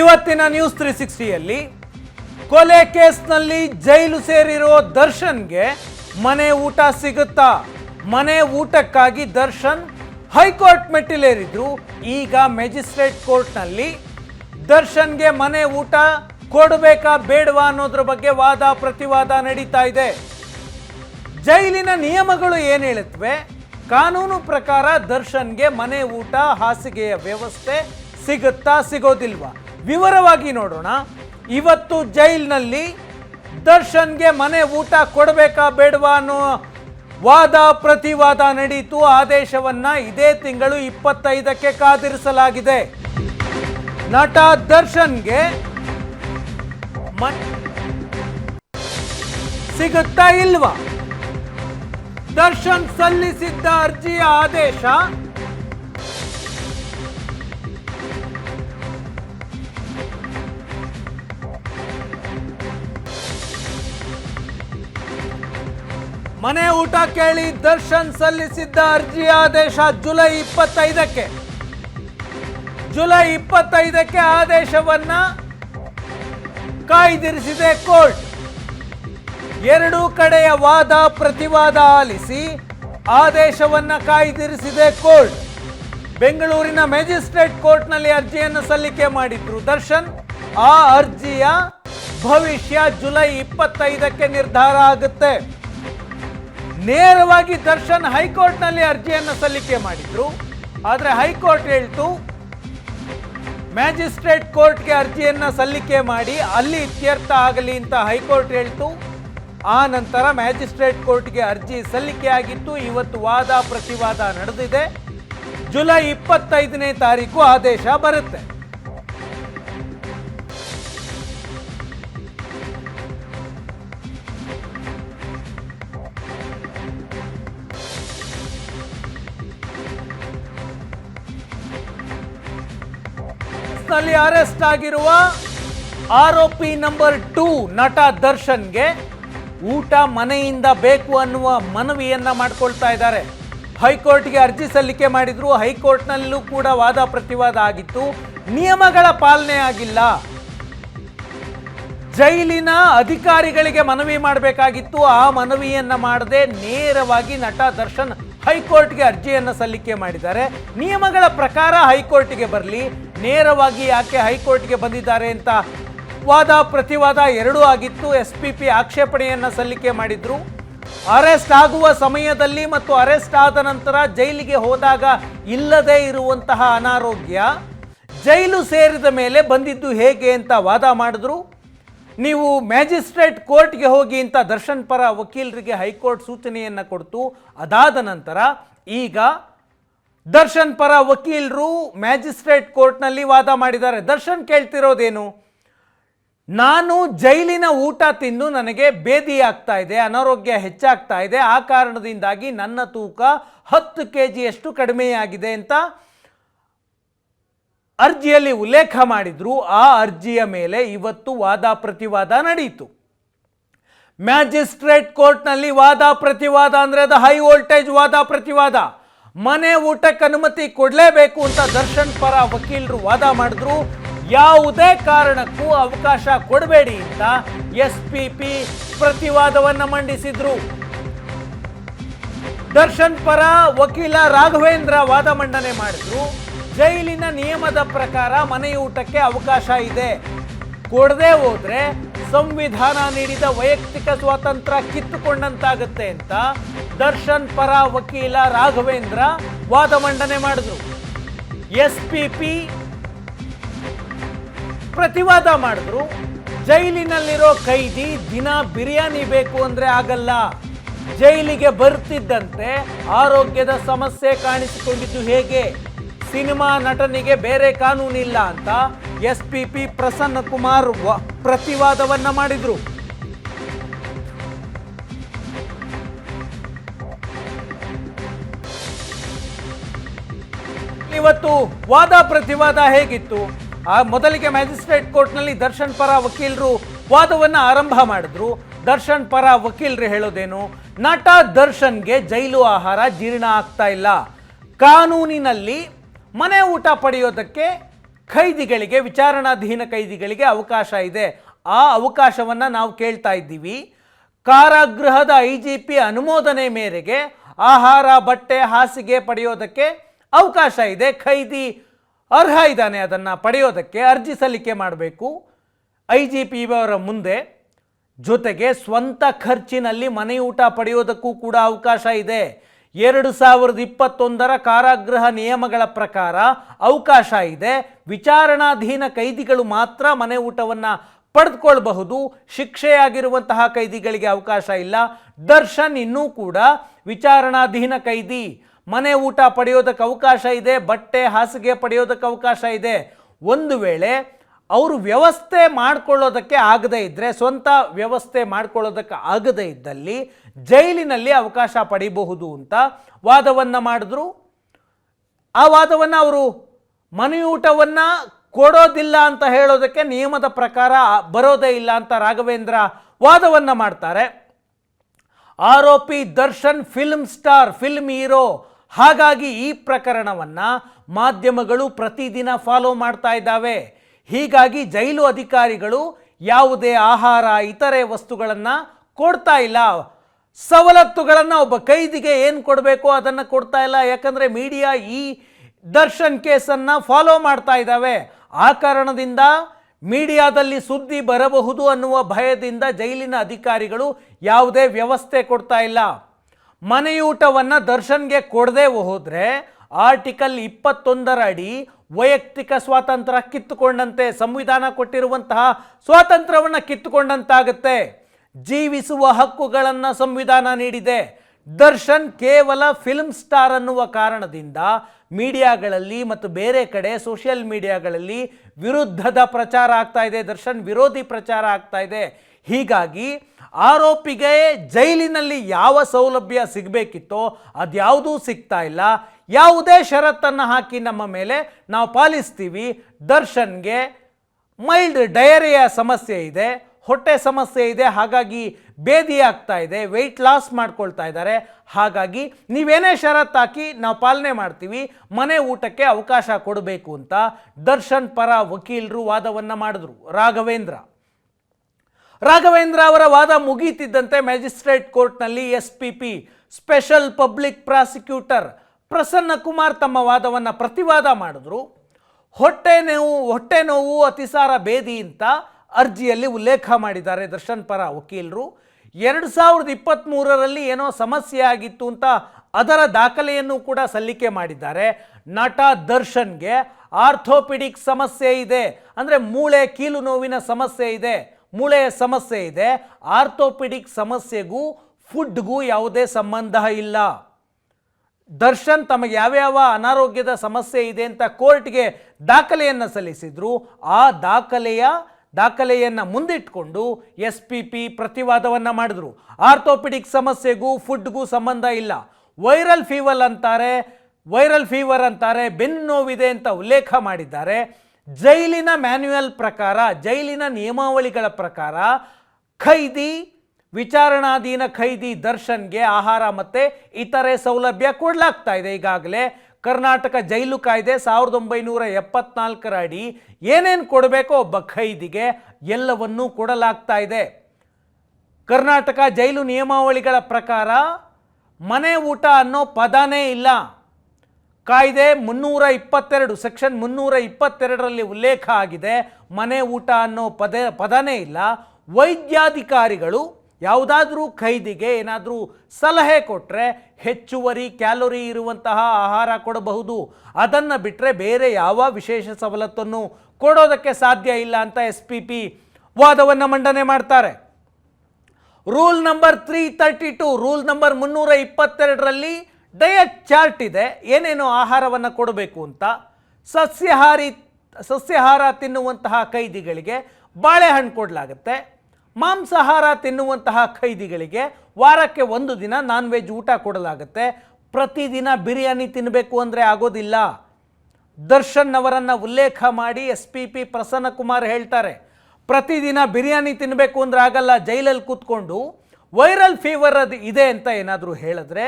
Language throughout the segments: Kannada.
ಇವತ್ತಿನ ನ್ಯೂಸ್ ತ್ರೀ ಸಿಕ್ಸ್ಟಿಯಲ್ಲಿ ಕೊಲೆ ಕೇಸ್ನಲ್ಲಿ ಜೈಲು ಸೇರಿರೋ ದರ್ಶನ್ಗೆ ಮನೆ ಊಟ ಸಿಗುತ್ತಾ? ಮನೆ ಊಟಕ್ಕಾಗಿ ದರ್ಶನ್ ಹೈಕೋರ್ಟ್ ಮೆಟ್ಟಿಲೇರಿದ್ರು. ಈಗ ಮೆಜಿಸ್ಟ್ರೇಟ್ ಕೋರ್ಟ್ನಲ್ಲಿ ದರ್ಶನ್ಗೆ ಮನೆ ಊಟ ಕೊಡಬೇಕಾ ಬೇಡವಾ ಅನ್ನೋದ್ರ ಬಗ್ಗೆ ವಾದ ಪ್ರತಿವಾದ ನಡೀತಾ ಇದೆ. ಜೈಲಿನ ನಿಯಮಗಳು ಏನು ಹೇಳುತ್ತವೆ ಕಾನೂನು ಪ್ರಕಾರ ದರ್ಶನ್ಗೆ ಮನೆ ಊಟ, ಹಾಸಿಗೆಯ ವ್ಯವಸ್ಥೆ ಸಿಗುತ್ತಾ ಸಿಗೋದಿಲ್ವಾ? ವಿವರವಾಗಿ ನೋಡೋಣ. ಇವತ್ತು ಜೈಲಿನಲ್ಲಿ ದರ್ಶನ್ಗೆ ಮನೆ ಊಟ ಕೊಡಬೇಕಾ ಬೇಡವಾ ಅನ್ನೋ ವಾದ ಪ್ರತಿವಾದ ನಡೀತು. ಆದೇಶವನ್ನ ಇದೇ ತಿಂಗಳು ಇಪ್ಪತ್ತೈದಕ್ಕೆ ಕಾದಿರಿಸಲಾಗಿದೆ. ನಟ ದರ್ಶನ್ಗೆ ಸಿಗುತ್ತಾ ಇಲ್ವಾ? ದರ್ಶನ್ ಸಲ್ಲಿಸಿದ್ದ ಅರ್ಜಿಯ ಆದೇಶ ಮನೆ ಊಟ ಕೇಳಿ ದರ್ಶನ್ ಸಲ್ಲಿಸಿದ್ದ ಅರ್ಜಿ ಆದೇಶ ಜುಲೈ ಇಪ್ಪತ್ತೈದಕ್ಕೆ. ಜುಲೈ ಇಪ್ಪತ್ತೈದಕ್ಕೆ ಆದೇಶವನ್ನ ಕಾಯ್ದಿರಿಸಿದೆ ಕೋರ್ಟ್. ಎರಡೂ ಕಡೆಯ ವಾದ ಪ್ರತಿವಾದ ಆಲಿಸಿ ಆದೇಶವನ್ನ ಕಾಯ್ದಿರಿಸಿದೆ ಕೋರ್ಟ್. ಬೆಂಗಳೂರಿನ ಮ್ಯಾಜಿಸ್ಟ್ರೇಟ್ ಕೋರ್ಟ್ನಲ್ಲಿ ಅರ್ಜಿಯನ್ನು ಸಲ್ಲಿಕೆ ಮಾಡಿದ್ರು ದರ್ಶನ್. ಆ ಅರ್ಜಿಯ ಭವಿಷ್ಯ ಜುಲೈ ಇಪ್ಪತ್ತೈದಕ್ಕೆ ನಿರ್ಧಾರ ಆಗುತ್ತೆ. ನೇರವಾಗಿ ದರ್ಶನ್ ಹೈಕೋರ್ಟ್ನಲ್ಲಿ ಅರ್ಜಿಯನ್ನು ಸಲ್ಲಿಕೆ ಮಾಡಿದ್ರು. ಆದರೆ ಹೈಕೋರ್ಟ್ ಹೇಳ್ತು, ಮ್ಯಾಜಿಸ್ಟ್ರೇಟ್ ಕೋರ್ಟ್ಗೆ ಅರ್ಜಿಯನ್ನು ಸಲ್ಲಿಕೆ ಮಾಡಿ, ಅಲ್ಲಿ ಇತ್ಯರ್ಥ ಆಗಲಿ ಅಂತ ಹೈಕೋರ್ಟ್ ಹೇಳ್ತು. ಆ ನಂತರ ಮ್ಯಾಜಿಸ್ಟ್ರೇಟ್ ಕೋರ್ಟ್ಗೆ ಅರ್ಜಿ ಸಲ್ಲಿಕೆ ಆಗಿತ್ತು. ಇವತ್ತು ವಾದ, ಪ್ರತಿವಾದ ನಡೆದಿದೆ. ಜುಲೈ ಇಪ್ಪತ್ತೈದನೇ ತಾರೀಕು ಆದೇಶ ಬರುತ್ತೆ. ನಲ್ಲಿ ಅರೆಸ್ಟ್ ಆಗಿರುವ ಆರೋಪಿ ನಂಬರ್ ಟೂ ನಟ ದರ್ಶನ್ಗೆ ಊಟ ಮನೆಯಿಂದ ಬೇಕು ಅನ್ನುವ ಮನವಿಯನ್ನ ಮಾಡ್ಕೊಳ್ತಾ ಇದ್ದಾರೆ. ಹೈಕೋರ್ಟ್ಗೆ ಅರ್ಜಿ ಸಲ್ಲಿಕೆ ಮಾಡಿದ್ರು ಹೈಕೋರ್ಟ್ನಲ್ಲೂ ಕೂಡ ವಾದ ಪ್ರತಿವಾದ ಆಗಿತ್ತು. ನಿಯಮಗಳ ಪಾಲನೆ ಆಗಿಲ್ಲ. ಜೈಲಿನ ಅಧಿಕಾರಿಗಳಿಗೆ ಮನವಿ ಮಾಡಬೇಕಾಗಿತ್ತು. ಆ ಮನವಿಯನ್ನ ಮಾಡದೆ ನೇರವಾಗಿ ನಟ ದರ್ಶನ್ ಹೈಕೋರ್ಟ್ಗೆ ಅರ್ಜಿಯನ್ನು ಸಲ್ಲಿಕೆ ಮಾಡಿದ್ದಾರೆ. ನಿಯಮಗಳ ಪ್ರಕಾರ ಹೈಕೋರ್ಟ್ಗೆ ಬರಲಿ. ನೇರವಾಗಿ ಯಾಕೆ ಹೈಕೋರ್ಟ್ಗೆ ಬಂದಿದ್ದಾರೆ ಅಂತ ವಾದ, ಪ್ರತಿವಾದ ಎರಡೂ ಆಗಿತ್ತು. ಎಸ್ ಪಿ ಪಿ ಆಕ್ಷೇಪಣೆಯನ್ನು ಸಲ್ಲಿಕೆ ಮಾಡಿದ್ರು. ಅರೆಸ್ಟ್ ಆಗುವ ಸಮಯದಲ್ಲಿ ಮತ್ತು ಅರೆಸ್ಟ್ ಆದ ನಂತರ ಜೈಲಿಗೆ ಹೋದಾಗ ಇಲ್ಲದೇ ಇರುವಂತಹ ಅನಾರೋಗ್ಯ ಜೈಲು ಸೇರಿದ ಮೇಲೆ ಬಂದಿದ್ದು ಹೇಗೆ ಅಂತ ವಾದ ಮಾಡಿದ್ರು. ನೀವು ಮ್ಯಾಜಿಸ್ಟ್ರೇಟ್ ಕೋರ್ಟ್ಗೆ ಹೋಗಿ ಅಂತ ದರ್ಶನ್ ಪರ ವಕೀಲರಿಗೆ ಹೈಕೋರ್ಟ್ ಸೂಚನೆಯನ್ನು ಕೊಡ್ತು. ಅದಾದ ನಂತರ ಈಗ ದರ್ಶನ್ ಪರ ವಕೀಲರು ಮ್ಯಾಜಿಸ್ಟ್ರೇಟ್ ಕೋರ್ಟ್ನಲ್ಲಿ ವಾದ ಮಾಡಿದ್ದಾರೆ. ದರ್ಶನ್ ಕೇಳ್ತಿರೋದೇನು? ನಾನು ಜೈಲಿನ ಊಟ ತಿಂದು ನನಗೆ ಬೇದಿ ಆಗ್ತಾ ಇದೆ, ಅನಾರೋಗ್ಯ ಹೆಚ್ಚಾಗ್ತಾ ಇದೆ, ಆ ಕಾರಣದಿಂದಾಗಿ ನನ್ನ ತೂಕ ಹತ್ತು ಕೆ ಜಿಯಷ್ಟು ಕಡಿಮೆಯಾಗಿದೆ ಅಂತ ಅರ್ಜಿಯಲ್ಲಿ ಉಲ್ಲೇಖ ಮಾಡಿದ್ರು. ಆ ಅರ್ಜಿಯ ಮೇಲೆ ಇವತ್ತು ವಾದ ಪ್ರತಿವಾದ ನಡೆಯಿತು ಮ್ಯಾಜಿಸ್ಟ್ರೇಟ್ ಕೋರ್ಟ್ನಲ್ಲಿ ವಾದ ಪ್ರತಿವಾದ ಅಂದರೆ ಅದು ಹೈ ವೋಲ್ಟೇಜ್ ವಾದ ಪ್ರತಿವಾದ. ಮನೆ ಊಟಕ್ಕೆ ಅನುಮತಿ ಕೊಡಲೇಬೇಕು ಅಂತ ದರ್ಶನ್ ಪರ ವಕೀಲರು ವಾದ ಮಾಡಿದ್ರು. ಯಾವುದೇ ಕಾರಣಕ್ಕೂ ಅವಕಾಶ ಕೊಡಬೇಡಿ ಅಂತ ಎಸ್ ಪಿ ಪಿ ಪ್ರತಿವಾದವನ್ನ ಮಂಡಿಸಿದ್ರು. ದರ್ಶನ್ ಪರ ವಕೀಲ ರಾಘವೇಂದ್ರ ವಾದ ಮಂಡನೆ ಮಾಡಿದ್ರು. ಜೈಲಿನ ನಿಯಮದ ಪ್ರಕಾರ ಮನೆಯೂಟಕ್ಕೆ ಅವಕಾಶ ಇದೆ. ಕೊಡದೆ ಹೋದ್ರೆ ಸಂವಿಧಾನ ನೀಡಿದ ವೈಯಕ್ತಿಕ ಸ್ವಾತಂತ್ರ್ಯ ಕಿತ್ತುಕೊಂಡಂತಾಗುತ್ತೆ ಅಂತ ದರ್ಶನ್ ಪರ ವಕೀಲ ರಾಘವೇಂದ್ರ ವಾದ ಮಂಡನೆ ಮಾಡಿದ್ರು. ಎಸ್ ಪಿ ಪಿ ಪ್ರತಿವಾದ ಮಾಡಿದ್ರು. ಜೈಲಿನಲ್ಲಿರೋ ಕೈದಿ ದಿನ ಬಿರಿಯಾನಿ ಬೇಕು ಅಂದ್ರೆ ಆಗಲ್ಲ. ಜೈಲಿಗೆ ಬರ್ತಿದ್ದಂತೆ ಆರೋಗ್ಯದ ಸಮಸ್ಯೆ ಕಾಣಿಸಿಕೊಂಡಿದ್ದು ಹೇಗೆ? ಸಿನಿಮಾ ನಟನಿಗೆ ಬೇರೆ ಕಾನೂನಿಲ್ಲ ಅಂತ S P P Prasanna Kumar ಪ್ರತಿವಾದವನ್ನ ಮಾಡಿದ್ರು. ಇವತ್ತು ವಾದ ಪ್ರತಿವಾದ ಹೇಗಿತ್ತು? ಆ ಮೊದಲಿಗೆ ಮ್ಯಾಜಿಸ್ಟ್ರೇಟ್ ಕೋರ್ಟ್ನಲ್ಲಿ ದರ್ಶನ್ ಪರ ವಕೀಲರು ವಾದವನ್ನ ಆರಂಭ ಮಾಡಿದ್ರು. ದರ್ಶನ್ ಪರ ವಕೀಲರು ಹೇಳೋದೇನು? ನಟ ದರ್ಶನ್ಗೆ ಜೈಲು ಆಹಾರ ಜೀರ್ಣ ಆಗ್ತಾ ಇಲ್ಲ. ಕಾನೂನಿನಲ್ಲಿ ಮನೆ ಊಟ ಪಡೆಯೋದಕ್ಕೆ ಖೈದಿಗಳಿಗೆ, ವಿಚಾರಣಾಧೀನ ಖೈದಿಗಳಿಗೆ ಅವಕಾಶ ಇದೆ. ಆ ಅವಕಾಶವನ್ನು ನಾವು ಕೇಳ್ತಾ ಇದ್ದೀವಿ. ಕಾರಾಗೃಹದ ಐ ಜಿ ಪಿ ಅನುಮೋದನೆ ಮೇರೆಗೆ ಆಹಾರ, ಬಟ್ಟೆ, ಹಾಸಿಗೆ ಪಡೆಯೋದಕ್ಕೆ ಅವಕಾಶ ಇದೆ. ಖೈದಿ ಅರ್ಹ ಇದ್ದಾನೆ, ಅದನ್ನು ಪಡೆಯೋದಕ್ಕೆ ಅರ್ಜಿ ಸಲ್ಲಿಕೆ ಮಾಡಬೇಕು. ಐ ಜಿ ಪಿ ಅವರ ಮುಂದೆ ಜೊತೆಗೆ ಸ್ವಂತ ಖರ್ಚಿನಲ್ಲಿ ಮನೆಯೂಟ ಪಡೆಯೋದಕ್ಕೂ ಕೂಡ ಅವಕಾಶ ಇದೆ. ಎರಡು ಸಾವಿರದ ಇಪ್ಪತ್ತೊಂದರ ಕಾರಾಗೃಹ ನಿಯಮಗಳ ಪ್ರಕಾರ ಅವಕಾಶ ಇದೆ. ವಿಚಾರಣಾಧೀನ ಕೈದಿಗಳು ಮಾತ್ರ ಮನೆ ಊಟವನ್ನು ಪಡೆದುಕೊಳ್ಬಹುದು. ಶಿಕ್ಷೆಯಾಗಿರುವಂತಹ ಕೈದಿಗಳಿಗೆ ಅವಕಾಶ ಇಲ್ಲ. ದರ್ಶನ್ ಇನ್ನೂ ಕೂಡ ವಿಚಾರಣಾಧೀನ ಕೈದಿ. ಮನೆ ಊಟ ಪಡೆಯೋದಕ್ಕೆ ಅವಕಾಶ ಇದೆ. ಬಟ್ಟೆ ಹಾಸಿಗೆ ಪಡೆಯೋದಕ್ಕೆ ಅವಕಾಶ ಇದೆ. ಒಂದು ವೇಳೆ ಅವರು ವ್ಯವಸ್ಥೆ ಮಾಡಿಕೊಳ್ಳೋದಕ್ಕೆ ಆಗದೇ ಇದ್ದರೆ ಸ್ವಂತ ವ್ಯವಸ್ಥೆ ಮಾಡ್ಕೊಳ್ಳೋದಕ್ಕೆ ಆಗದೇ ಇದ್ದಲ್ಲಿ ಜೈಲಿನಲ್ಲಿ ಅವಕಾಶ ಪಡೆಯಬಹುದು ಅಂತ ವಾದವನ್ನು ಮಾಡಿದ್ರು. ಆ ವಾದವನ್ನು ಅವರು ಮನೆಯೂಟವನ್ನು ಕೊಡೋದಿಲ್ಲ ಅಂತ ಹೇಳೋದಕ್ಕೆ ನಿಯಮದ ಪ್ರಕಾರ ಬರೋದೇ ಇಲ್ಲ ಅಂತ ರಾಘವೇಂದ್ರ ವಾದವನ್ನು ಮಾಡ್ತಾರೆ. ಆರೋಪಿ Darshan film star, film hero, ಹಾಗಾಗಿ ಈ ಪ್ರಕರಣವನ್ನು ಮಾಧ್ಯಮಗಳು ಪ್ರತಿದಿನ ಫಾಲೋ ಮಾಡ್ತಾ ಇದ್ದಾವೆ. ಹೀಗಾಗಿ ಜೈಲು ಅಧಿಕಾರಿಗಳು ಯಾವುದೇ ಆಹಾರ, ಇತರೆ ವಸ್ತುಗಳನ್ನು ಕೊಡ್ತಾ ಇಲ್ಲ. ಸವಲತ್ತುಗಳನ್ನು ಒಬ್ಬ ಕೈದಿಗೆ ಏನು ಕೊಡಬೇಕು ಅದನ್ನು ಕೊಡ್ತಾ ಇಲ್ಲ? ಯಾಕಂದರೆ ಮೀಡಿಯಾ ಈ ದರ್ಶನ್ ಕೇಸನ್ನು ಫಾಲೋ ಮಾಡ್ತಾ ಇದ್ದಾವೆ. ಆ ಕಾರಣದಿಂದ ಮೀಡಿಯಾದಲ್ಲಿ ಸುದ್ದಿ ಬರಬಹುದು ಅನ್ನುವ ಭಯದಿಂದ ಜೈಲಿನ ಅಧಿಕಾರಿಗಳು ಯಾವುದೇ ವ್ಯವಸ್ಥೆ ಕೊಡ್ತಾ ಇಲ್ಲ. ಮನೆಯೂಟವನ್ನು ದರ್ಶನ್ಗೆ ಕೊಡದೆ ಹೋದರೆ ಆರ್ಟಿಕಲ್ ಇಪ್ಪತ್ತೊಂದರ ಅಡಿ ವೈಯಕ್ತಿಕ ಸ್ವಾತಂತ್ರ್ಯ ಕಿತ್ತುಕೊಂಡಂತೆ, ಸಂವಿಧಾನ ಕೊಟ್ಟಿರುವಂತಹ ಸ್ವಾತಂತ್ರ್ಯವನ್ನು ಕಿತ್ತುಕೊಂಡಂತಾಗುತ್ತೆ. ಜೀವಿಸುವ ಹಕ್ಕುಗಳನ್ನು ಸಂವಿಧಾನ ನೀಡಿದೆ. ದರ್ಶನ್ ಕೇವಲ ಫಿಲ್ಮ್ ಸ್ಟಾರ್ ಅನ್ನುವ ಕಾರಣದಿಂದ ಮೀಡಿಯಾಗಳಲ್ಲಿ ಮತ್ತು ಬೇರೆ ಕಡೆ ಸೋಷಿಯಲ್ ಮೀಡಿಯಾಗಳಲ್ಲಿ ವಿರುದ್ಧದ ಪ್ರಚಾರ ಆಗ್ತಾ ಇದೆ. ದರ್ಶನ್ ವಿರೋಧಿ ಪ್ರಚಾರ ಆಗ್ತಾ ಇದೆ. ಹೀಗಾಗಿ ಆರೋಪಿಗೆ ಜೈಲಿನಲ್ಲಿ ಯಾವ ಸೌಲಭ್ಯ ಸಿಗಬೇಕಿತ್ತೋ ಅದ್ಯಾವುದೂ ಸಿಗ್ತಾ ಇಲ್ಲ. ಯಾವುದೇ ಷರತ್ತನ್ನು ಹಾಕಿ ನಮ್ಮ ಮೇಲೆ ನಾವು ಪಾಲಿಸ್ತೀವಿ. ದರ್ಶನ್ಗೆ ಮೈಲ್ಡ್ ಡಯರಿಯ ಸಮಸ್ಯೆ ಇದೆ. ಹೊಟ್ಟೆ ಸಮಸ್ಯೆ ಇದೆ, ಹಾಗಾಗಿ ಬೇದಿ ಆಗ್ತಾ ಇದೆ ವೆಯ್ಟ್ ಲಾಸ್ ಮಾಡ್ಕೊಳ್ತಾ ಇದ್ದಾರೆ. ಹಾಗಾಗಿ ನೀವೇನೇ ಷರತ್ತು ಹಾಕಿ ನಾವು ಪಾಲನೆ ಮಾಡ್ತೀವಿ, ಮನೆ ಊಟಕ್ಕೆ ಅವಕಾಶ ಕೊಡಬೇಕು ಅಂತ ದರ್ಶನ್ ಪರ ವಕೀಲರು ವಾದವನ್ನು ಮಾಡಿದ್ರು, ರಾಘವೇಂದ್ರ. ರಾಘವೇಂದ್ರ ಅವರ ವಾದ ಮುಗಿಯುತ್ತಿದ್ದಂತೆ ಮ್ಯಾಜಿಸ್ಟ್ರೇಟ್ ಕೋರ್ಟ್ನಲ್ಲಿ S P P special public prosecutor Prasanna Kumar ತಮ್ಮ ವಾದವನ್ನು ಪ್ರತಿವಾದ ಮಾಡಿದ್ರು. ಹೊಟ್ಟೆ ನೋವು ಹೊಟ್ಟೆ ನೋವು, ಅತಿಸಾರ, ಬೇದಿ ಅಂತ ಅರ್ಜಿಯಲ್ಲಿ ಉಲ್ಲೇಖ ಮಾಡಿದ್ದಾರೆ ದರ್ಶನ್ ಪರ ವಕೀಲರು. ಎರಡು ಸಾವಿರದ ಇಪ್ಪತ್ತ್ಮೂರರಲ್ಲಿ ಏನೋ ಸಮಸ್ಯೆ ಆಗಿತ್ತು ಅಂತ ಅದರ ದಾಖಲೆಯನ್ನು ಕೂಡ ಸಲ್ಲಿಕೆ ಮಾಡಿದ್ದಾರೆ. ನಟ ದರ್ಶನ್ಗೆ ಆರ್ಥೋಪಿಡಿಕ್ ಸಮಸ್ಯೆ ಇದೆ. ಅಂದರೆ ಮೂಳೆ ಕೀಲು ನೋವಿನ ಸಮಸ್ಯೆ ಇದೆ. ಮೂಳೆಯ ಸಮಸ್ಯೆ ಇದೆ. ಆರ್ಥೋಪಿಡಿಕ್ ಸಮಸ್ಯೆಗೂ, ಫುಡ್ಗೂ ಯಾವುದೇ ಸಂಬಂಧ ಇಲ್ಲ. ದರ್ಶನ್ ತಮಗೆ ಯಾವ್ಯಾವ ಅನಾರೋಗ್ಯದ ಸಮಸ್ಯೆ ಇದೆ ಅಂತ ಕೋರ್ಟ್ಗೆ ದಾಖಲೆಯನ್ನು ಸಲ್ಲಿಸಿದ್ರು. ಆ ದಾಖಲೆಯ ದಾಖಲೆಯನ್ನು ಮುಂದಿಟ್ಕೊಂಡು ಎಸ್ ಪಿ ಪಿ ಪ್ರತಿವಾದವನ್ನು ಮಾಡಿದ್ರು. ಆರ್ಥೋಪಿಡಿಕ್ ಸಮಸ್ಯೆಗೂ, ಫುಡ್ಗೂ ಸಂಬಂಧ ಇಲ್ಲ. ವೈರಲ್ ಫೀವರ್ ಅಂತಾರೆ, ವೈರಲ್ ಫೀವರ್ ಅಂತಾರೆ, ಬೆನ್ನು ನೋವಿದೆ ಅಂತ ಉಲ್ಲೇಖ ಮಾಡಿದ್ದಾರೆ. ಜೈಲಿನ ಮ್ಯಾನ್ಯುಯಲ್ ಪ್ರಕಾರ, ಜೈಲಿನ ನಿಯಮಾವಳಿಗಳ ಪ್ರಕಾರ ಖೈದಿ, ವಿಚಾರಣಾಧೀನ ಖೈದಿ ದರ್ಶನ್ಗೆ ಆಹಾರ ಮತ್ತು ಇತರೆ ಸೌಲಭ್ಯ ಕೊಡಲಾಗ್ತಾ ಇದೆ ಈಗಾಗಲೇ. ಕರ್ನಾಟಕ ಜೈಲು ಕಾಯ್ದೆ ಸಾವಿರದ ಒಂಬೈನೂರ ಎಪ್ಪತ್ನಾಲ್ಕರ ಅಡಿ ಏನೇನು ಕೊಡಬೇಕೋ ಒಬ್ಬ ಖೈದಿಗೆ ಎಲ್ಲವನ್ನೂ ಕೊಡಲಾಗ್ತಾ ಇದೆ. ಕರ್ನಾಟಕ ಜೈಲು ನಿಯಮಾವಳಿಗಳ ಪ್ರಕಾರ ಮನೆ ಊಟ ಅನ್ನೋ ಪದನೇ ಇಲ್ಲ. ಕಾಯ್ದೆ ಮುನ್ನೂರ ಇಪ್ಪತ್ತೆರಡು, ಸೆಕ್ಷನ್ ಮುನ್ನೂರ ಇಪ್ಪತ್ತೆರಡರಲ್ಲಿ ಉಲ್ಲೇಖ ಆಗಿದೆ. ಮನೆ ಊಟ ಅನ್ನೋ ಪದ, ಪದನೇ ಇಲ್ಲ. ವೈದ್ಯಾಧಿಕಾರಿಗಳು ಯಾವುದಾದ್ರೂ ಖೈದಿಗೆ ಏನಾದರೂ ಸಲಹೆ ಕೊಟ್ಟರೆ ಹೆಚ್ಚುವರಿ ಕ್ಯಾಲೋರಿ ಇರುವಂತಹ ಆಹಾರ ಕೊಡಬಹುದು. ಅದನ್ನು ಬಿಟ್ಟರೆ ಬೇರೆ ಯಾವ ವಿಶೇಷ ಸವಲತ್ತನ್ನು ಕೊಡೋದಕ್ಕೆ ಸಾಧ್ಯ ಇಲ್ಲ ಅಂತ ಎಸ್ ಪಿ ಪಿ ವಾದವನ್ನು ಮಂಡನೆ ಮಾಡ್ತಾರೆ. Rule number three thirty two rule number ಮುನ್ನೂರ ಇಪ್ಪತ್ತೆರಡರಲ್ಲಿ ಡಯಟ್ ಚಾರ್ಟ್ ಇದೆ, ಏನೇನು ಆಹಾರವನ್ನು ಕೊಡಬೇಕು ಅಂತ. ಸಸ್ಯಾಹಾರಿ, ಸಸ್ಯಾಹಾರ ತಿನ್ನುವಂತಹ ಕೈದಿಗಳಿಗೆ ಬಾಳೆಹಣ್ಣು ಕೊಡಲಾಗುತ್ತೆ. ಮಾಂಸಾಹಾರ ತಿನ್ನುವಂತಹ ಖೈದಿಗಳಿಗೆ ವಾರಕ್ಕೆ ಒಂದು ದಿನ ನಾನ್ ವೆಜ್ ಊಟ ಕೊಡಲಾಗುತ್ತೆ. ಪ್ರತಿದಿನ ಬಿರಿಯಾನಿ ತಿನ್ನಬೇಕು ಅಂದರೆ ಆಗೋದಿಲ್ಲ. ದರ್ಶನ್ ಅವರನ್ನು ಉಲ್ಲೇಖ ಮಾಡಿ S P P Prasanna Kumar ಹೇಳ್ತಾರೆ, ಪ್ರತಿದಿನ ಬಿರಿಯಾನಿ ತಿನ್ನಬೇಕು ಅಂದರೆ ಆಗಲ್ಲ, ಜೈಲಲ್ಲಿ ಕೂತ್ಕೊಂಡು ವೈರಲ್ ಫೀವರ್ ಅದು ಇದೆ ಅಂತ ಏನಾದರೂ ಹೇಳಿದ್ರೆ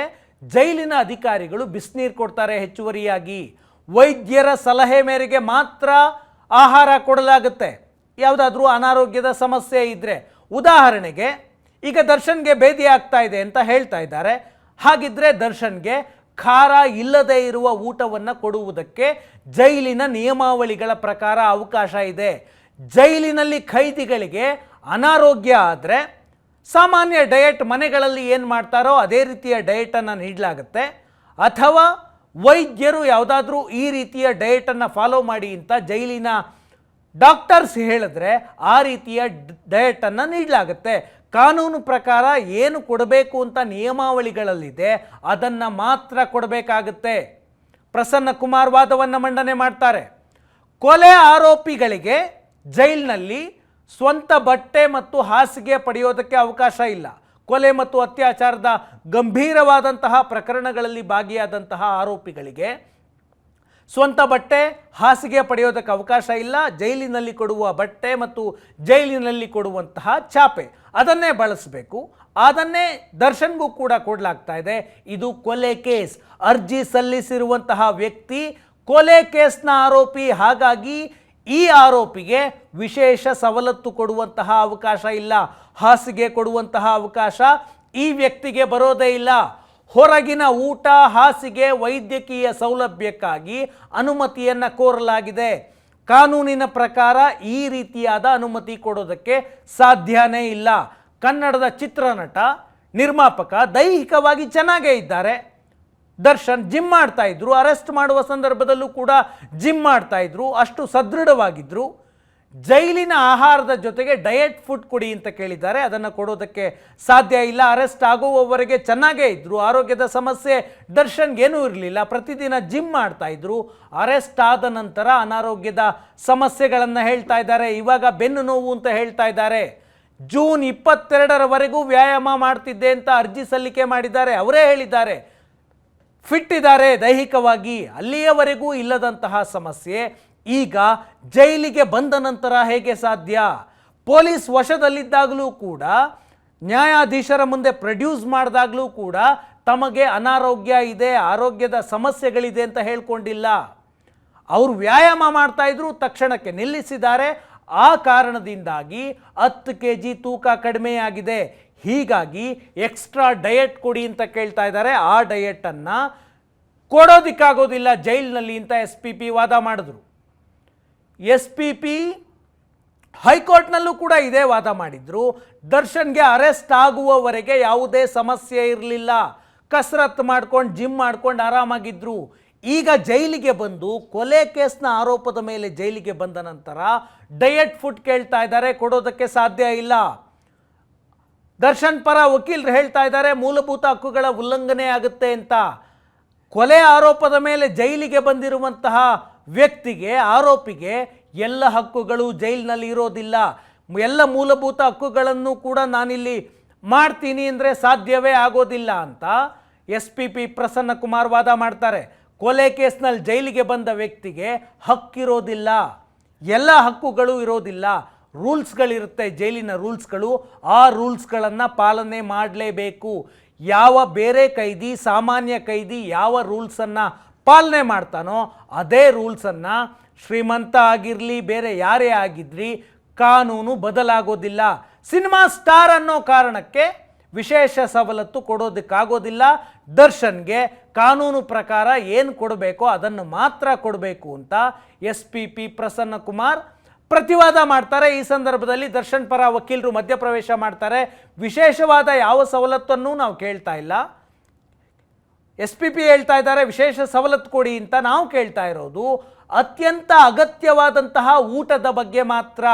ಜೈಲಿನ ಅಧಿಕಾರಿಗಳು ಬಿಸಿನೀರು ಕೊಡ್ತಾರೆ ಹೆಚ್ಚುವರಿಯಾಗಿ. ವೈದ್ಯರ ಸಲಹೆ ಮೇರೆಗೆ ಮಾತ್ರ ಆಹಾರ ಕೊಡಲಾಗುತ್ತೆ. ಯಾವುದಾದ್ರೂ ಅನಾರೋಗ್ಯದ ಸಮಸ್ಯೆ ಇದ್ದರೆ ಉದಾಹರಣೆಗೆ, ಈಗ ದರ್ಶನ್ಗೆ ಭೇದಿ ಆಗ್ತಾ ಇದೆ ಅಂತ ಹೇಳ್ತಾ ಇದ್ದಾರೆ. ಹಾಗಿದ್ರೆ ದರ್ಶನ್ಗೆ ಖಾರ ಇಲ್ಲದೆ ಇರುವ ಊಟವನ್ನು ಕೊಡುವುದಕ್ಕೆ ಜೈಲಿನ ನಿಯಮಾವಳಿಗಳ ಪ್ರಕಾರ ಅವಕಾಶ ಇದೆ. ಜೈಲಿನಲ್ಲಿ ಖೈದಿಗಳಿಗೆ ಅನಾರೋಗ್ಯ ಆದರೆ ಸಾಮಾನ್ಯ ಡಯಟ್ ಮನೆಗಳಲ್ಲಿ ಏನು ಮಾಡ್ತಾರೋ ಅದೇ ರೀತಿಯ ಡಯಟನ್ನು ನೀಡಲಾಗುತ್ತೆ. ಅಥವಾ ವೈದ್ಯರು ಯಾವುದಾದ್ರೂ ಈ ರೀತಿಯ ಡಯಟನ್ನು ಫಾಲೋ ಮಾಡಿ ಅಂತ ಜೈಲಿನ ಡಾಕ್ಟರ್ಸ್ ಹೇಳಿದ್ರೆ ಆ ರೀತಿಯ ಡಯಟನ್ನು ನೀಡಲಾಗುತ್ತೆ. ಕಾನೂನು ಪ್ರಕಾರ ಏನು ಕೊಡಬೇಕು ಅಂತ ನಿಯಮಾವಳಿಗಳಲ್ಲಿದೆ, ಅದನ್ನು ಮಾತ್ರ ಕೊಡಬೇಕಾಗುತ್ತೆ. ಪ್ರಸನ್ನ ಕುಮಾರ್ ವಾದವನ್ನು ಮಂಡನೆ ಮಾಡ್ತಾರೆ. ಕೊಲೆ ಆರೋಪಿಗಳಿಗೆ ಜೈಲಿನಲ್ಲಿ ಸ್ವಂತ ಬಟ್ಟೆ ಮತ್ತು ಹಾಸಿಗೆ ಪಡೆಯೋದಕ್ಕೆ ಅವಕಾಶ ಇಲ್ಲ. ಕೊಲೆ ಮತ್ತು ಅತ್ಯಾಚಾರದ ಗಂಭೀರವಾದಂತಹ ಪ್ರಕರಣಗಳಲ್ಲಿ ಭಾಗಿಯಾದಂತಹ ಆರೋಪಿಗಳಿಗೆ ಸ್ವಂತ ಬಟ್ಟೆ ಹಾಸಿಗೆ ಪಡೆಯೋದಕ್ಕೆ ಅವಕಾಶ ಇಲ್ಲ, ಜೈಲಿನಲ್ಲಿ ಕೊಡುವ ಬಟ್ಟೆ ಮತ್ತು ಜೈಲಿನಲ್ಲಿ ಕೊಡುವಂತಹ ಚಾಪೆ. ಅದನ್ನೇ ಬಳಸಬೇಕು. ಅದನ್ನೇ ದರ್ಶನ್ಗೂ ಕೂಡ ಕೊಡಲಾಗ್ತಾ ಇದೆ. ಇದು ಕೊಲೆ ಕೇಸ್. ಅರ್ಜಿ ಸಲ್ಲಿಸಿರುವಂತಹ ವ್ಯಕ್ತಿ ಕೊಲೆ ಕೇಸ್ನ ಆರೋಪಿ. ಹಾಗಾಗಿ ಈ ಆರೋಪಿಗೆ ವಿಶೇಷ ಸವಲತ್ತು ಕೊಡುವಂತಹ ಅವಕಾಶ ಇಲ್ಲ. ಹಾಸಿಗೆ ಕೊಡುವಂತಹ ಅವಕಾಶ ಈ ವ್ಯಕ್ತಿಗೆ ಬರೋದೇ ಇಲ್ಲ. ಹೊರಗಿನ ಊಟ, ಹಾಸಿಗೆ, ವೈದ್ಯಕೀಯ ಸೌಲಭ್ಯಕ್ಕಾಗಿ ಅನುಮತಿಯನ್ನು ಕೋರಲಾಗಿದೆ. ಕಾನೂನಿನ ಪ್ರಕಾರ ಈ ರೀತಿಯಾದ ಅನುಮತಿ ಕೊಡೋದಕ್ಕೆ ಸಾಧ್ಯನೇ ಇಲ್ಲ. ಕನ್ನಡದ ಚಿತ್ರನಟ, ನಿರ್ಮಾಪಕ ದೈಹಿಕವಾಗಿ ಚೆನ್ನಾಗೇ ಇದ್ದಾರೆ. ದರ್ಶನ್ ಜಿಮ್ ಮಾಡ್ತಾ ಇದ್ರು, ಅರೆಸ್ಟ್ ಮಾಡುವ ಸಂದರ್ಭದಲ್ಲೂ ಕೂಡ ಜಿಮ್ ಮಾಡ್ತಾ ಇದ್ರು, ಅಷ್ಟು ಸದೃಢವಾಗಿದ್ರು. ಜೈಲಿನ ಆಹಾರದ ಜೊತೆಗೆ ಡಯಟ್ ಫುಡ್ ಕೊಡಿ ಅಂತ ಕೇಳಿದ್ದಾರೆ. ಅದನ್ನು ಕೊಡೋದಕ್ಕೆ ಸಾಧ್ಯ ಇಲ್ಲ. ಅರೆಸ್ಟ್ ಆಗುವವರೆಗೆ ಚೆನ್ನಾಗೇ ಇದ್ದರು ಆರೋಗ್ಯದ ಸಮಸ್ಯೆ ದರ್ಶನ್ಗೇನೂ ಇರಲಿಲ್ಲ. ಪ್ರತಿದಿನ ಜಿಮ್ ಮಾಡ್ತಾ ಇದ್ರು. ಅರೆಸ್ಟ್ ಆದ ನಂತರ ಅನಾರೋಗ್ಯದ ಸಮಸ್ಯೆಗಳನ್ನು ಹೇಳ್ತಾ ಇದ್ದಾರೆ. ಇವಾಗ ಬೆನ್ನು ನೋವು ಅಂತ ಹೇಳ್ತಾ ಇದ್ದಾರೆ. ಜೂನ್ ಇಪ್ಪತ್ತೆರಡರವರೆಗೂ ವ್ಯಾಯಾಮ ಮಾಡ್ತಿದ್ದೆ ಅಂತ ಅರ್ಜಿ ಸಲ್ಲಿಕೆ ಮಾಡಿದ್ದಾರೆ. ಅವರೇ ಹೇಳಿದ್ದಾರೆ. ಫಿಟ್ ಇದ್ದಾರೆ ದೈಹಿಕವಾಗಿ. ಅಲ್ಲಿಯವರೆಗೂ ಇಲ್ಲದಂತಹ ಸಮಸ್ಯೆ. ಈಗ ಜೈಲಿಗೆ ಬಂದ ನಂತರ ಹೇಗೆ ಸಾಧ್ಯ? ಪೊಲೀಸ್ ವಶದಲ್ಲಿದ್ದಾಗಲೂ ಕೂಡ, ನ್ಯಾಯಾಧೀಶರ ಮುಂದೆ ಪ್ರೊಡ್ಯೂಸ್ ಮಾಡಿದಾಗಲೂ ಕೂಡ ತಮಗೆ ಅನಾರೋಗ್ಯ ಇದೆ, ಆರೋಗ್ಯದ ಸಮಸ್ಯೆಗಳಿದೆ ಅಂತ ಹೇಳ್ಕೊಂಡಿಲ್ಲ. ಅವರು ವ್ಯಾಯಾಮ ಮಾಡ್ತಾ ಇದ್ರು, ತಕ್ಷಣಕ್ಕೆ ನಿಲ್ಲಿಸಿದ್ದಾರೆ. ಆ ಕಾರಣದಿಂದಾಗಿ ಹತ್ತು ಕೆ ಜಿ ತೂಕ ಕಡಿಮೆಯಾಗಿದೆ. ಹೀಗಾಗಿ ಎಕ್ಸ್ಟ್ರಾ ಡಯಟ್ ಕೊಡಿ ಅಂತ ಕೇಳ್ತಾ ಇದ್ದಾರೆ. ಆ ಡಯಟನ್ನು ಕೊಡೋದಿಕ್ಕಾಗೋದಿಲ್ಲ. ಜೈಲಿನಲ್ಲಿ ಅಂತ ಎಸ್ ಪಿ ಪಿ ವಾದ ಮಾಡಿದ್ರು. ಎಸ್ ಪಿ ಪಿ ಹೈಕೋರ್ಟ್ನಲ್ಲೂ ಕೂಡ ಇದೇ ವಾದ ಮಾಡಿದ್ರು. ದರ್ಶನ್ಗೆ ಅರೆಸ್ಟ್ ಆಗುವವರೆಗೆ ಯಾವುದೇ ಸಮಸ್ಯೆ ಇರಲಿಲ್ಲ. ಕಸರತ್ತು ಮಾಡ್ಕೊಂಡು, ಜಿಮ್ ಮಾಡ್ಕೊಂಡು ಆರಾಮಾಗಿದ್ರು. ಈಗ ಜೈಲಿಗೆ ಬಂದು ಕೊಲೆ ಕೇಸ್ನ ಆರೋಪದ ಮೇಲೆ ಜೈಲಿಗೆ ಬಂದ ನಂತರ ಡಯಟ್ ಫುಡ್ ಕೇಳ್ತಾ ಇದ್ದಾರೆ, ಕೊಡೋದಕ್ಕೆ ಸಾಧ್ಯ ಇಲ್ಲ. ದರ್ಶನ್ ಪರ ವಕೀಲರು ಹೇಳ್ತಾ ಇದ್ದಾರೆ, ಮೂಲಭೂತ ಹಕ್ಕುಗಳ ಉಲ್ಲಂಘನೆ ಆಗುತ್ತೆ ಅಂತ. ಕೊಲೆ ಆರೋಪದ ಮೇಲೆ ಜೈಲಿಗೆ ಬಂದಿರುವಂತಹ ವ್ಯಕ್ತಿಗೆ, ಆರೋಪಿಗೆ ಎಲ್ಲ ಹಕ್ಕುಗಳು ಜೈಲಿನಲ್ಲಿ ಇರೋದಿಲ್ಲ. ಎಲ್ಲ ಮೂಲಭೂತ ಹಕ್ಕುಗಳನ್ನು ಕೂಡ ನಾನಿಲ್ಲಿ ಮಾಡ್ತೀನಿ ಅಂದರೆ ಸಾಧ್ಯವೇ ಆಗೋದಿಲ್ಲ ಅಂತ S P P Prasanna Kumar ವಾದ ಮಾಡ್ತಾರೆ. ಕೊಲೆ ಕೇಸ್ನಲ್ಲಿ ಜೈಲಿಗೆ ಬಂದ ವ್ಯಕ್ತಿಗೆ ಹಕ್ಕಿರೋದಿಲ್ಲ. ಎಲ್ಲ ಹಕ್ಕುಗಳು ಇರೋದಿಲ್ಲ. ರೂಲ್ಸ್ಗಳಿರುತ್ತೆ, ಜೈಲಿನ ರೂಲ್ಸ್ಗಳು. ಆ ರೂಲ್ಸ್ಗಳನ್ನು ಪಾಲನೆ ಮಾಡಲೇಬೇಕು. ಯಾವ ಬೇರೆ ಕೈದಿ, ಸಾಮಾನ್ಯ ಕೈದಿ ಯಾವ ರೂಲ್ಸನ್ನು ಪಾಲನೆ ಮಾಡ್ತಾನೋ ಅದೇ ರೂಲ್ಸನ್ನು ಶ್ರೀಮಂತ ಆಗಿರಲಿ, ಬೇರೆ ಯಾರೇ ಆಗಿದ್ರಿ, ಕಾನೂನು ಬದಲಾಗೋದಿಲ್ಲ. ಸಿನಿಮಾ ಸ್ಟಾರ್ ಅನ್ನೋ ಕಾರಣಕ್ಕೆ ವಿಶೇಷ ಸವಲತ್ತು ಕೊಡೋದಕ್ಕಾಗೋದಿಲ್ಲ. ದರ್ಶನ್ಗೆ ಕಾನೂನು ಪ್ರಕಾರ ಏನು ಕೊಡಬೇಕೋ ಅದನ್ನು ಮಾತ್ರ ಕೊಡಬೇಕು ಅಂತ S P P Prasanna Kumar ಪ್ರತಿವಾದ ಮಾಡ್ತಾರೆ. ಈ ಸಂದರ್ಭದಲ್ಲಿ ದರ್ಶನ್ ಪರ ವಕೀಲರು ಮಧ್ಯಪ್ರವೇಶ ಮಾಡ್ತಾರೆ. ವಿಶೇಷವಾದ ಯಾವ ಸವಲತ್ತನ್ನು ನಾವು ಕೇಳ್ತಾ ಇಲ್ಲ. ಎಸ್ ಪಿ ಪಿ ಹೇಳ್ತಾ ಇದ್ದಾರೆ, ವಿಶೇಷ ಸವಲತ್ತು ಕೊಡಿ ಅಂತ ನಾವು ಕೇಳ್ತಾ ಇರೋದು. ಅತ್ಯಂತ ಅಗತ್ಯವಾದಂತಹ ಊಟದ ಬಗ್ಗೆ ಮಾತ್ರ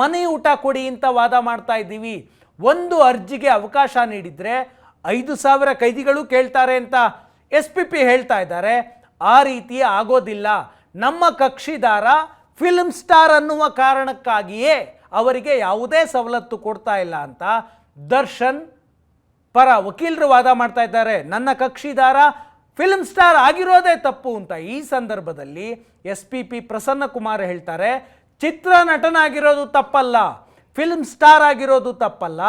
ಮನೆ ಊಟ ಕೊಡಿ ಅಂತ ವಾದ ಮಾಡ್ತಾ ಇದ್ದೀವಿ. ಒಂದು ಅರ್ಜಿಗೆ ಅವಕಾಶ ನೀಡಿದರೆ ಐದು ಸಾವಿರ ಕೈದಿಗಳು ಕೇಳ್ತಾರೆ ಅಂತ ಎಸ್ ಪಿ ಪಿ ಹೇಳ್ತಾ ಇದ್ದಾರೆ. ಆ ರೀತಿ ಆಗೋದಿಲ್ಲ. ನಮ್ಮ ಕಕ್ಷಿದಾರ ಫಿಲ್ಮ್ ಸ್ಟಾರ್ ಅನ್ನುವ ಕಾರಣಕ್ಕಾಗಿಯೇ ಅವರಿಗೆ ಯಾವುದೇ ಸವಲತ್ತು ಕೊಡ್ತಾ ಇಲ್ಲ ಅಂತ ದರ್ಶನ್ ಪರ ವಕೀಲರು ವಾದ ಮಾಡ್ತಾ ಇದ್ದಾರೆ. ನನ್ನ ಕಕ್ಷಿದಾರ ಫಿಲ್ಮ್ ಸ್ಟಾರ್ ಆಗಿರೋದೇ ತಪ್ಪು ಅಂತ ಈ ಸಂದರ್ಭದಲ್ಲಿ S P P Prasanna Kumar ಹೇಳ್ತಾರೆ, ಚಿತ್ರ ನಟನಾಗಿರೋದು ತಪ್ಪಲ್ಲ, ಫಿಲ್ಮ್ ಸ್ಟಾರ್ ಆಗಿರೋದು ತಪ್ಪಲ್ಲ,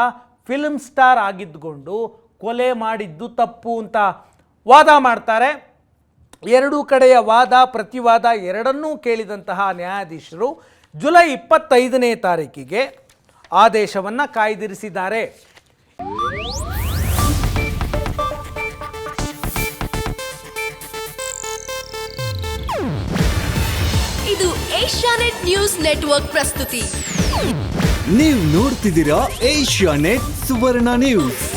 ಫಿಲ್ಮ್ ಸ್ಟಾರ್ ಆಗಿದ್ದುಕೊಂಡು ಕೊಲೆ ಮಾಡಿದ್ದು ತಪ್ಪು ಅಂತ ವಾದ ಮಾಡ್ತಾರೆ. ಎರಡೂ ಕಡೆಯ ವಾದ ಪ್ರತಿವಾದ ಎರಡನ್ನೂ ಕೇಳಿದಂತಹ ನ್ಯಾಯಾಧೀಶರು ಜುಲೈ ಇಪ್ಪತ್ತೈದನೇ ತಾರೀಕಿಗೆ ಆದೇಶವನ್ನು ಕಾಯ್ದಿರಿಸಿದ್ದಾರೆ. ಇದು ಏಷ್ಯಾನೆಟ್ ನ್ಯೂಸ್ ನೆಟ್ವರ್ಕ್ ಪ್ರಸ್ತುತಿ. ನೀವು ನೋಡ್ತಿದ್ದೀರಾ ಏಷ್ಯಾ ನೆಟ್ ಸುವರ್ಣ ನ್ಯೂಸ್.